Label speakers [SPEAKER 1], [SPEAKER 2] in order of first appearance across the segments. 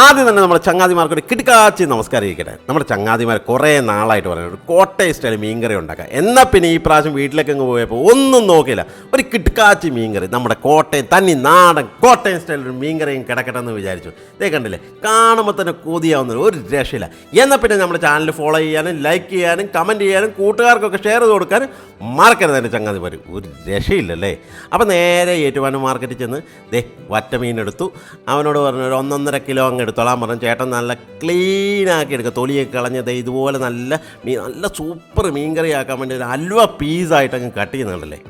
[SPEAKER 1] ആദ്യം തന്നെ നമ്മുടെ ചങ്ങാതിമാർക്ക് ഒരു കിടക്കാച്ചി നമസ്കാരം ഇരിക്കട്ടെ. നമ്മുടെ ചങ്ങാതിമാർ കുറേ നാളായിട്ട് പറയുന്നത് കോട്ടയം സ്റ്റൈൽ മീൻകറി ഉണ്ടാക്കുക എന്നാൽ പിന്നെ ഈ പ്രാവശ്യം വീട്ടിലേക്ക് അങ്ങ് പോയപ്പോൾ ഒന്നും നോക്കിയില്ല. ഒരു കിടക്കാച്ചി മീൻകറി. നമ്മുടെ കോട്ടയം തന്നി നാടൻ കോട്ടയം സ്റ്റൈൽ ഒരു മീൻകറിയും കിടക്കട്ടെ എന്ന് വിചാരിച്ചു. ഇതേ കണ്ടില്ലേ? കാണുമ്പോൾ തന്നെ കൊതിയാവുന്ന ഒരു രക്ഷയില്ല. എന്നാൽ പിന്നെ നമ്മുടെ ചാനൽ ഫോളോ ചെയ്യാനും ലൈക്ക് ചെയ്യാനും കമന്റ് ചെയ്യാനും കൂട്ടുകാർക്കൊക്കെ ഷെയർ ചെയ്ത് കൊടുക്കാനും മറക്കരുത് എന്റെ ചങ്ങാതിമാർ ഒരു രക്ഷയില്ലല്ലേ? അപ്പോൾ നേരെ ഏറ്റുമാനം മാർക്കറ്റിൽ ചെന്ന് ദേ വറ്റമീൻ എടുത്തു. അവനോട് പറഞ്ഞു ഒരു ഒന്നൊന്നര കിലോ അങ്ങ് എടുത്തോളാൻ പറഞ്ഞു. ചേട്ടൻ നല്ല ക്ലീൻ ആക്കി എടുക്കുക. തൊലിയൊക്കെ കളഞ്ഞത് ഇതുപോലെ നല്ല മീൻ നല്ല സൂപ്പർ മീൻകറി ആക്കാൻ വേണ്ടി ഒരു അൽവ പീസായിട്ട് അങ്ങ് കട്ട് ചെയ്യുന്നുണ്ടല്ലേ?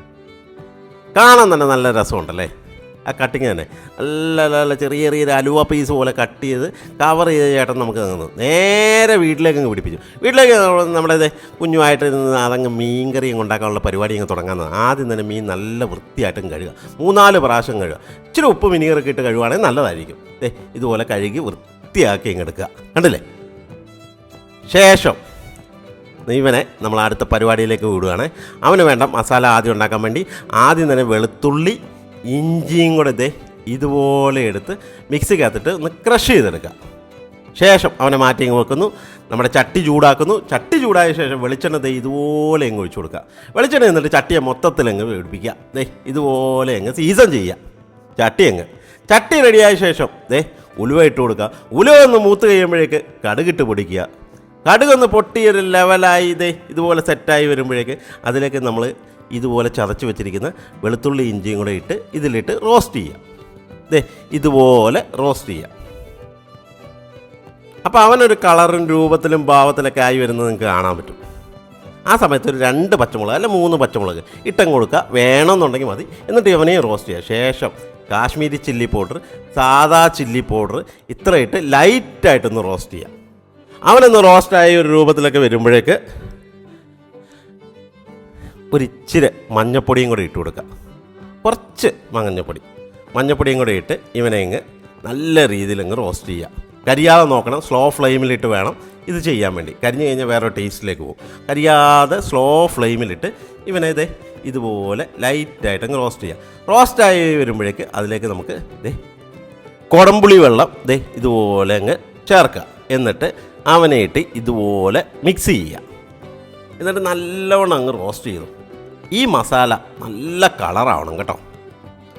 [SPEAKER 1] കാണാൻ തന്നെ നല്ല രസമുണ്ടല്ലേ? ആ കട്ടിങ് തന്നെ. നല്ല നല്ല ചെറിയ ചെറിയ അലുവ പീസ് പോലെ കട്ട് ചെയ്ത് കവർ ചെയ്ത് ചേട്ടൻ നമുക്ക് തന്നു. നേരെ വീട്ടിലേക്ക് അങ്ങ് പിടിപ്പിച്ചു. വീട്ടിലേക്ക് നമ്മുടെ കുഞ്ഞുമായിട്ട് ഇരുന്ന് അതങ്ങ് മീൻ കറി അങ്ങ് ഉണ്ടാക്കാനുള്ള പരിപാടി അങ്ങ് തുടങ്ങാമെന്ന് ആദ്യം തന്നെ മീൻ നല്ല വൃത്തിയായിട്ടും കഴുകുക മൂന്നാൽ പ്രാവശ്യം കഴുകുക ഇച്ചിരി ഉപ്പ് വിനീഗറൊക്കെ ഇട്ട് കഴുകുകയാണെങ്കിൽ നല്ലതായിരിക്കും. ഇതുപോലെ കഴുകി വൃത്തിയാക്കി അങ്ങ് എടുക്കുക. കണ്ടില്ലേ? ശേഷം ഇവനെ നമ്മൾ അടുത്ത പരിപാടിയിലേക്ക് വിടുകയാണ് അവന് വേണ്ട മസാല ആദ്യം ഉണ്ടാക്കാൻ വേണ്ടി ആദ്യം തന്നെ വെളുത്തുള്ളി ഇഞ്ചിയും കൂടെ ഇതേ ഇതുപോലെ എടുത്ത് മിക്സിക്കകത്തിട്ട് ഒന്ന് ക്രഷ് ചെയ്തെടുക്കുക ശേഷം അവനെ മാറ്റി അങ്ങ് വെക്കുന്നു. നമ്മുടെ ചട്ടി ചൂടാക്കുന്നു. ചട്ടി ചൂടായ ശേഷം വെളിച്ചെണ്ണ ദേ ഇതുപോലെ അങ്ങ് ഒഴിച്ചു കൊടുക്കുക. വെളിച്ചെണ്ണ എന്നിട്ട് ചട്ടിയെ മൊത്തത്തിൽ അങ്ങ് പിടിപ്പിക്കുക. ദേ ഇതുപോലെ അങ്ങ് സീസൺ ചെയ്യുക. ചട്ടി അങ്ങ്. ചട്ടി റെഡിയായ ശേഷം ദേ ഉലുവ ഇട്ട് കൊടുക്കുക. ഉലുവ ഒന്ന് മൂത്ത് കഴിയുമ്പോഴേക്ക് കടുകിട്ട് പൊടിക്കുക. കടുകൊന്ന് പൊട്ടിയൊരു ലെവലായി ദേ ഇതുപോലെ സെറ്റായി വരുമ്പോഴേക്ക് അതിലേക്ക് നമ്മൾ ഇതുപോലെ ചതച്ച് വെച്ചിരിക്കുന്ന വെളുത്തുള്ളി ഇഞ്ചിയും കൂടെ ഇട്ട് ഇതിലിട്ട് റോസ്റ്റ് ചെയ്യാം. ദേ ഇതുപോലെ റോസ്റ്റ് ചെയ്യാം. അപ്പോൾ അവനൊരു കളറും രൂപത്തിലും ഭാവത്തിലൊക്കെ ആയി വരുന്നത് നിങ്ങൾക്ക് കാണാൻ പറ്റും. ആ സമയത്ത് ഒരു രണ്ട് പച്ചമുളക് അല്ല മൂന്ന് പച്ചമുളക് ഇട്ടം കൊടുക്കുക. വേണമെന്നുണ്ടെങ്കിൽ മതി. എന്നിട്ട് ഇവനെയും റോസ്റ്റ് ചെയ്യുക. ശേഷം കാശ്മീരി ചില്ലി പൗഡർ സാദാ ചില്ലി പൗഡർ ഇത്രയിട്ട് ലൈറ്റായിട്ടൊന്ന് റോസ്റ്റ് ചെയ്യുക അവനൊന്ന് റോസ്റ്റായ ഒരു രൂപത്തിലൊക്കെ വരുമ്പോഴേക്ക് ഒരു ഇച്ചിരി മഞ്ഞപ്പൊടിയും കൂടെ ഇട്ട് കൊടുക്കുക കുറച്ച് മഞ്ഞപ്പൊടി. മഞ്ഞപ്പൊടിയും കൂടെ ഇട്ട് ഇവനെ ഇങ്ങ് നല്ല രീതിയിൽ അങ്ങ് റോസ്റ്റ് ചെയ്യുക കരിയാതെ നോക്കണം സ്ലോ ഫ്ലെയിമിലിട്ട് വേണം ഇത് ചെയ്യാൻ വേണ്ടി. കരിഞ്ഞു കഴിഞ്ഞാൽ വേറെ ടേസ്റ്റിലേക്ക് പോകും. കരിയാതെ സ്ലോ ഫ്ലെയിമിലിട്ട് ഇവനെ ഇതേ ഇതുപോലെ ലൈറ്റായിട്ട് അങ്ങ് റോസ്റ്റ് ചെയ്യുക റോസ്റ്റായി വരുമ്പോഴേക്ക് അതിലേക്ക് നമുക്ക് ദേ കുടംപുളി വെള്ളം ദേ ഇതുപോലെ അങ്ങ് ചേർക്കുക എന്നിട്ട് അവനെ ഇട്ട് ഇതുപോലെ മിക്സ് ചെയ്യുക എന്നിട്ട് നല്ലവണ്ണം അങ്ങ് റോസ്റ്റ് ചെയ്തു. ഈ മസാല നല്ല കളറാവണം കേട്ടോ.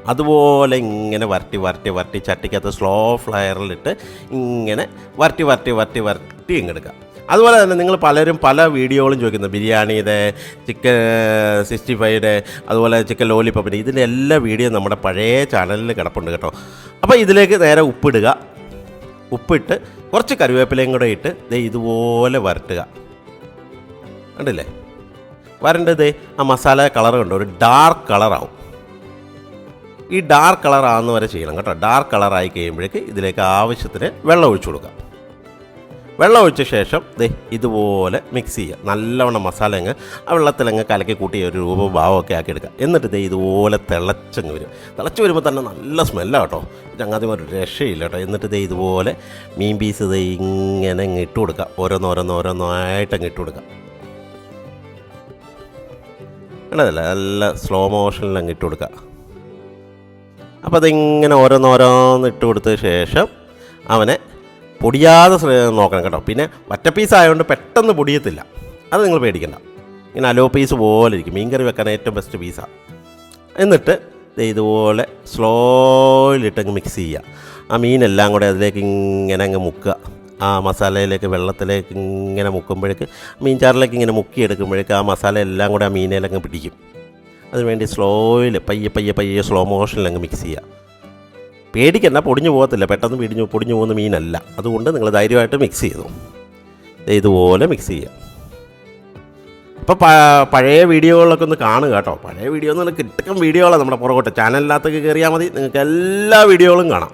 [SPEAKER 1] അതുപോലെ ഇങ്ങനെ വരട്ടി വരട്ടി വരട്ടി ചട്ടിക്കകത്ത് സ്ലോ ഫ്ലയറിലിട്ട് ഇങ്ങനെ വരട്ടി വരട്ടി വരട്ടി വരട്ടി ഇങ്ങെടുക്കുക. അതുപോലെ തന്നെ നിങ്ങൾ പലരും പല വീഡിയോകളും ചോദിക്കുന്നു. ബിരിയാണിയുടെ ചിക്കൻ സിക്സ്റ്റി ഫൈവിന്റെ അതുപോലെ ചിക്കൻ ലോലിപ്പപ്പിന്റെ ഇതിന്റെ എല്ലാ വീഡിയോ നമ്മുടെ പഴയ ചാനലിൽ കിടപ്പുണ്ട് കേട്ടോ. അപ്പോൾ ഇതിലേക്ക് നേരെ ഉപ്പിടുക. ഉപ്പിട്ട് കുറച്ച് കറിവേപ്പിലയും കൂടെ ഇട്ട് ഇതുപോലെ വരട്ടുക. കണ്ടില്ലേ? വരണ്ടത് ആ മസാല കളർ കണ്ടോ? ഒരു ഡാർക്ക് കളറാവും ഈ ഡാർക്ക് കളർ ആകുന്ന വരെ ചെയ്യണം കേട്ടോ. ഡാർക്ക് കളറായി കഴിയുമ്പോഴേക്ക് ഇതിലേക്ക് ആവശ്യത്തിന് വെള്ളം ഒഴിച്ചു കൊടുക്കാം വെള്ളം ഒഴിച്ച ശേഷം ദേ ഇതുപോലെ മിക്സ് ചെയ്യുക. നല്ലവണ്ണം മസാല അങ്ങ് ആ വെള്ളത്തിലങ്ങ് കലക്കി കൂട്ടി ഒരു രൂപഭാവമൊക്കെ ആക്കി എടുക്കുക. എന്നിട്ട് ദേ ഇതുപോലെ തിളച്ചങ്ങ് വരും. തിളച്ച് വരുമ്പോൾ തന്നെ നല്ല സ്മെല്ലാണ് കേട്ടോ. ചങ്ങാതിമാർ രക്ഷയില്ല കേട്ടോ. എന്നിട്ട് ദേ ഇതുപോലെ മീൻ പീസ് ദേ ഇങ്ങനെ അങ്ങ് ഇട്ട് കൊടുക്കുക. ഓരോന്നോരോന്നോരോന്നായിട്ട് അങ്ങ് ഇട്ട് കൊടുക്കുക. കണ്ടതല്ല നല്ല സ്ലോ മോഷനിൽ അങ്ങ് ഇട്ട് കൊടുക്കുക അപ്പോൾ അതിങ്ങനെ ഓരോന്നോരോന്ന് ഇട്ട് കൊടുത്ത ശേഷം അവനെ പൊടിയാതെ നോക്കണം കേട്ടോ. പിന്നെ ഒറ്റ പീസ് ആയതുകൊണ്ട് പെട്ടെന്ന് പൊടിയത്തില്ല. അത് നിങ്ങൾ പേടിക്കണ്ട. ഇങ്ങനെ അലോ പീസ് പോലെ ഇരിക്കും. മീൻകറി വെക്കാൻ ഏറ്റവും ബെസ്റ്റ് പീസാണ് എന്നിട്ട് ഇതുപോലെ സ്ലോയിലിട്ടങ്ങ് മിക്സ് ചെയ്യുക ആ മീനെല്ലാം കൂടെ അതിലേക്ക് ഇങ്ങനെ അങ്ങ് മുക്കുക. ആ മസാലയിലേക്ക് വെള്ളത്തിലേക്ക് ഇങ്ങനെ മുക്കുമ്പോഴേക്ക് മീൻചാറിലേക്ക് ഇങ്ങനെ മുക്കിയെടുക്കുമ്പോഴേക്ക് ആ മസാല എല്ലാം കൂടെ ആ മീനിലങ്ങ് പിടിക്കും. അതിനുവേണ്ടി സ്ലോയിൽ പയ്യെ പയ്യെ പയ്യെ സ്ലോ മോഷനിൽ അങ്ങ് മിക്സ് ചെയ്യുക. പേടിക്കണ്ട പൊടിഞ്ഞു പോകത്തില്ല. പെട്ടെന്ന് പിടിഞ്ഞു പൊടിഞ്ഞു പോകുന്ന മീനല്ല. അതുകൊണ്ട് നിങ്ങൾ ധൈര്യമായിട്ട് മിക്സ് ചെയ്തു. ഇതുപോലെ മിക്സ് ചെയ്യുക. അപ്പോൾ പഴയ വീഡിയോകളൊക്കെ ഒന്ന് കാണുക കേട്ടോ. പഴയ വീഡിയോ എന്ന് പറഞ്ഞാൽ കിട്ടക്കം വീഡിയോകളാണ് നമ്മുടെ പുറകോട്ട്. ചാനലിനകത്തേക്ക് കയറിയാൽ മതി. നിങ്ങൾക്ക് എല്ലാ വീഡിയോകളും കാണാം.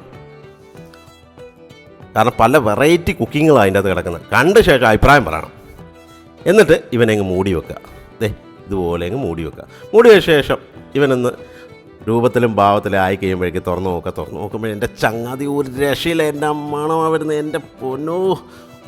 [SPEAKER 1] കാരണം പല വെറൈറ്റി കുക്കിങ്ങുകളാണ് അതിന്റെ അകത്ത് കിടക്കുന്നത്. കണ്ട ശേഷം അഭിപ്രായം പറയണം. എന്നിട്ട് ഇവനങ്ങ് മൂടി വെക്കുക. ദേ ഇതുപോലെ അങ്ങ് മൂടി വെക്കുക. മൂടി വെച്ച ശേഷം ഇവനൊന്ന് രൂപത്തിലും ഭാവത്തിലും ആയി കഴിയുമ്പോഴേക്ക് തുറന്നു നോക്കുക. തുറന്നു നോക്കുമ്പോൾ എന്റെ ചങ്ങാതി ഒരു രക്ഷയില്ല. എന്റെ മണമാണ് വരുന്നത് എന്റെ പൊന്നോ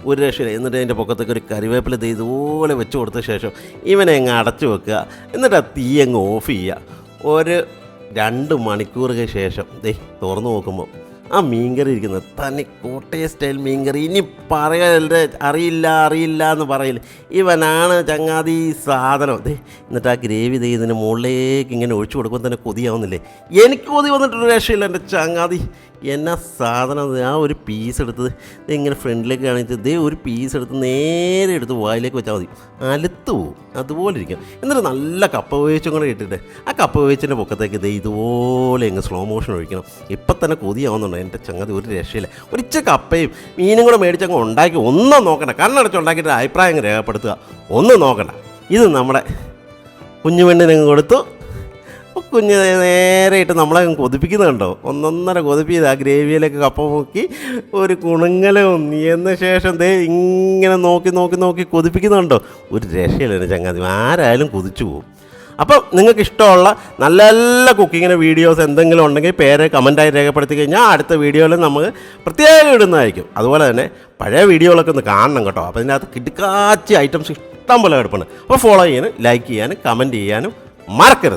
[SPEAKER 1] ഒരു രക്ഷയില്ല. എന്നിട്ട് അതിന്റെ പൊക്കത്തേക്ക് ഒരു കറിവേപ്പില ഇതുപോലെ വെച്ച് കൊടുത്ത ശേഷം ഇവനെ അങ്ങ് അടച്ചു വെക്കുക. എന്നിട്ട് ആ തീ അങ്ങ് ഓഫ് ചെയ്യുക. ഒരു രണ്ട് മണിക്കൂറിന് ശേഷം ദേ തുറന്നു നോക്കുമ്പോൾ ആ മീൻകറി ഇരിക്കുന്നത്. തന്നെ കോട്ടയ സ്റ്റൈൽ മീൻകറി. ഇനി പറയല്ലേ അറിയില്ല അറിയില്ല എന്ന് പറയില്ല. ഇവനാണ് ചങ്ങാതി സാധനം. അതെ എന്നിട്ട് ആ ഗ്രേവി ദേ ഇതിന് മുകളിലേക്ക് ഇങ്ങനെ ഒഴിച്ചു കൊടുക്കുമ്പോൾ തന്നെ കൊതിയാവുന്നില്ലേ? എനിക്ക് കൊതി വന്നിട്ടൊരു രക്ഷയില്ല എന്റെ ചങ്ങാതി. എന്നാ സാധനം ഇത് ആ ഒരു പീസ് എടുത്തത്. ഇങ്ങനെ ഫ്രണ്ടിലേക്ക് കാണിച്ചത് ദേ ഒരു പീസ് എടുത്ത് നേരെ എടുത്ത് വായിലേക്ക് വെച്ചാൽ മതി. അലുത്തു പോവും. അതുപോലെ ഇരിക്കും. എന്നിട്ട് നല്ല കപ്പ വേവിച്ചും കൂടെ ഇട്ടിട്ട് ആ കപ്പ വേവിച്ചിന്റെ പൊക്കത്തേക്ക് ദേ ഇതുപോലെ ഇങ്ങ് സ്ലോ മോഷൻ ഒഴിക്കണം. ഇപ്പം തന്നെ കൊതിയാവുന്നുണ്ട്. എന്റെ ചങ്ങതി ഒരു രക്ഷയില്ല. ഒരിച്ച കപ്പയും മീനും കൂടെ മേടിച്ചങ്ങ് ഉണ്ടാക്കി ഒന്നും നോക്കണ്ട. കണ്ണടച്ച് ഉണ്ടാക്കിയിട്ട് അഭിപ്രായം രേഖപ്പെടുത്തുക. ഒന്നും നോക്കണ്ട. ഇത് നമ്മുടെ കുഞ്ഞുപെണ്ണിനങ്ങ് കൊടുത്തു. അപ്പോൾ കുഞ്ഞ് നേരെ ഇട്ട് നമ്മളെ കൊതിപ്പിക്കുന്നുണ്ടോ ഒന്നൊന്നര കൊതിപ്പ് ചെയ്ത് ആ ഗ്രേവിയിലേക്ക് കപ്പ മുക്കി ഒരു കുണുങ്ങലും എന്ന ശേഷം ദേ ഇങ്ങനെ നോക്കി നോക്കി നോക്കി കൊതിപ്പിക്കുന്നുണ്ടോ ഒരു രക്ഷയില്ല ചങ്ങാതി. ആരായാലും കൊതിച്ചു പോകും അപ്പം നിങ്ങൾക്ക് ഇഷ്ടമുള്ള നല്ല നല്ല കുക്കിങ്ങിന്റെ വീഡിയോസ് എന്തെങ്കിലും ഉണ്ടെങ്കിൽ പേര് കമന്റായി രേഖപ്പെടുത്തി കഴിഞ്ഞാൽ അടുത്ത വീഡിയോയിൽ നമ്മൾ പ്രത്യേകം ഇടുന്നതായിരിക്കും. അതുപോലെ തന്നെ പഴയ വീഡിയോകളൊക്കെ ഒന്ന് കാണണം കേട്ടോ. അപ്പോൾ ഇതിനകത്ത് കിടക്കാച്ചി ഐറ്റംസ് ഇഷ്ടം പോലെ കിടപ്പുണ്ട്. അപ്പോൾ ഫോളോ ചെയ്യാനും ലൈക്ക് ചെയ്യാനും കമന്റ് ചെയ്യാനും മറക്കരുത്.